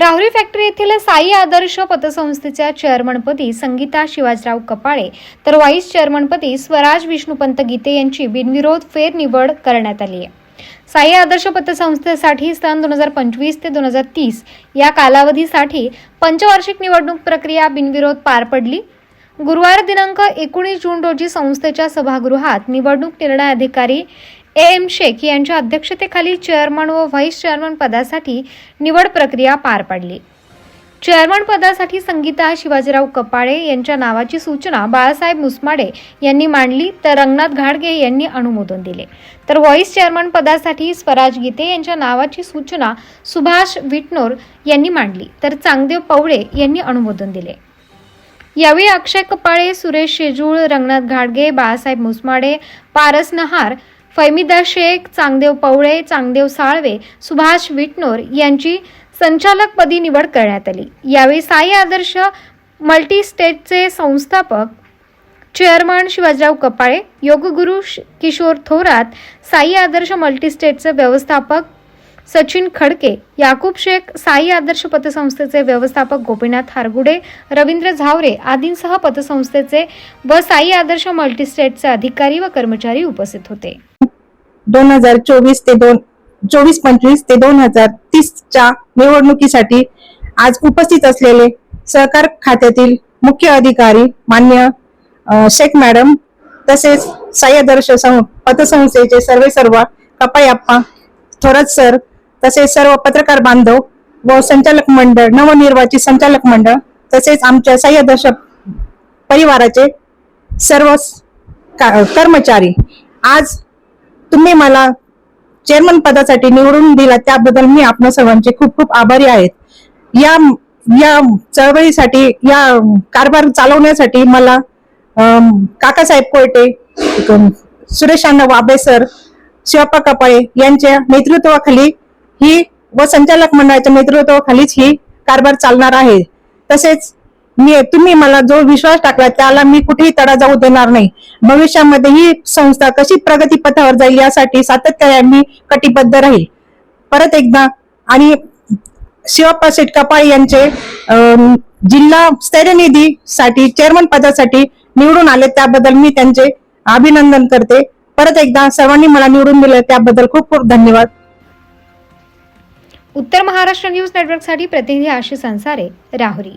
Rahuri factory येथील साई आदर्श पतसंस्थेच्या चेअरमनपदी संगीता शिवाजीराव कपाळे तर vice चेअरमनपदी स्वराज विष्णुपंत गीते यांची बिनविरोध फेरनिवड करण्यात आली आहे. साई आदर्श पतसंस्थेसाठी सन दोन हजार पंचवीस ते दोन हजार तीस या कालावधीसाठी पंचवार्षिक निवडणूक प्रक्रिया बिनविरोध पार पडली. गुरुवार दिनांक एकोणीस जून रोजी संस्थेच्या सभागृहात निवडणूक निर्णय अधिकारी ए. एम. शेख यांच्या अध्यक्षतेखाली चेअरमन व व्हाईस चेअरमन पदासाठी निवड प्रक्रिया पार पडली. चेअरमन पदासाठी संगीता शिवाजीराव कपाळे यांच्या नावाची सूचना बाळासाहेब मुसमाडे यांनी मांडली तर रंगनाथ घाडगे यांनी अनुमोदन दिले. तर व्हॉइस चेअरमन पदासाठी स्वराज गीते यांच्या नावाची सूचना सुभाष विटनोर यांनी मांडली तर चांगदेव पवळे यांनी अनुमोदन दिले. यावेळी अक्षय कपाळे सुरेश शेजूळ रंगनाथ घाडगे बाळासाहेब मुसमाडे पारस नहार फैमिदा शेख चांगदेव पवळे चांगदेव साळवे सुभाष विटनोर यांची संचालकपदी निवड करण्यात आली. यावेळी साई आदर्श मल्टी स्टेटचे संस्थापक चेअरमन शिवाजीराव कपाळे योगगुरू किशोर थोरात साई आदर्श मल्टीस्टेटचे व्यवस्थापक सचिन खडके याकूब शेख साई आदर्श पतसंस्थेचे व्यवस्थापक गोपीनाथ हारगुडे रवींद्र झावरे आदींसह पतसंस्थेचे व साई आदर्श मल्टीस्टेटचे अधिकारी व कर्मचारी उपस्थित होते. दोन हजार चोवीस ते दोन चोवीस पंचवीस ते दोन हजार तीसच्या निवडणुकीसाठी आज उपस्थित असलेले सहकार खात्यातील मुख्य अधिकारी मान्य शेख मॅडम तसेच सह्यादर्श सं- पतसंस्थेचे सर्वे सर्व कपायाप्पा थोरात सर तसेच सर्व पत्रकार बांधव व संचालक मंडळ नवनिर्वाचित संचालक मंडळ तसेच आमच्या सह्यादर्श परिवाराचे सर्व का- कर्मचारी आज तुम्ही मला चेअरमन पदासाठी निवडून दिला त्याबद्दल मी आपल्या सर्वांचे खूप खूप आभारी आहेत या या चळवळीसाठी या कारभार चालवण्यासाठी मला काकासाहेब कोयटे सुरेशांना वाबे सर शिवप्पा कपाळे यांच्या नेतृत्वाखाली ही व संचालक मंडळाच्या नेतृत्वाखालीच ही कारभार चालणार आहे. तसेच मी तुम्ही मला जो विश्वास टाकला त्याला मी कुठेही तडा जाऊ देणार नाही. भविष्यामध्ये ही संस्था कशी प्रगती पथावर जाईल यासाठी सातत्याने मी कटिबद्ध राहील. परत एकदा आणि शिवप्पा शेट कपाळे यांचे जिल्हा स्तरीय निधीसाठी चेअरमन पदासाठी निवडून आले त्याबद्दल मी त्यांचे अभिनंदन करते. परत एकदा सर्वांनी मला निवडून दिले त्याबद्दल खूप खूप धन्यवाद. उत्तर महाराष्ट्र न्यूज नेटवर्कसाठी प्रतिनिधी Ashish Sansare Rahuri.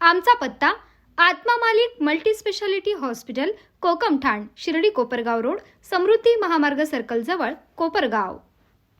आमचा पत्ता Atma Malik multi speciality hospital Kokamthan Shirdi Kopargaon road Samruddhi Mahamarg सर्कलजवळ Kopargaon.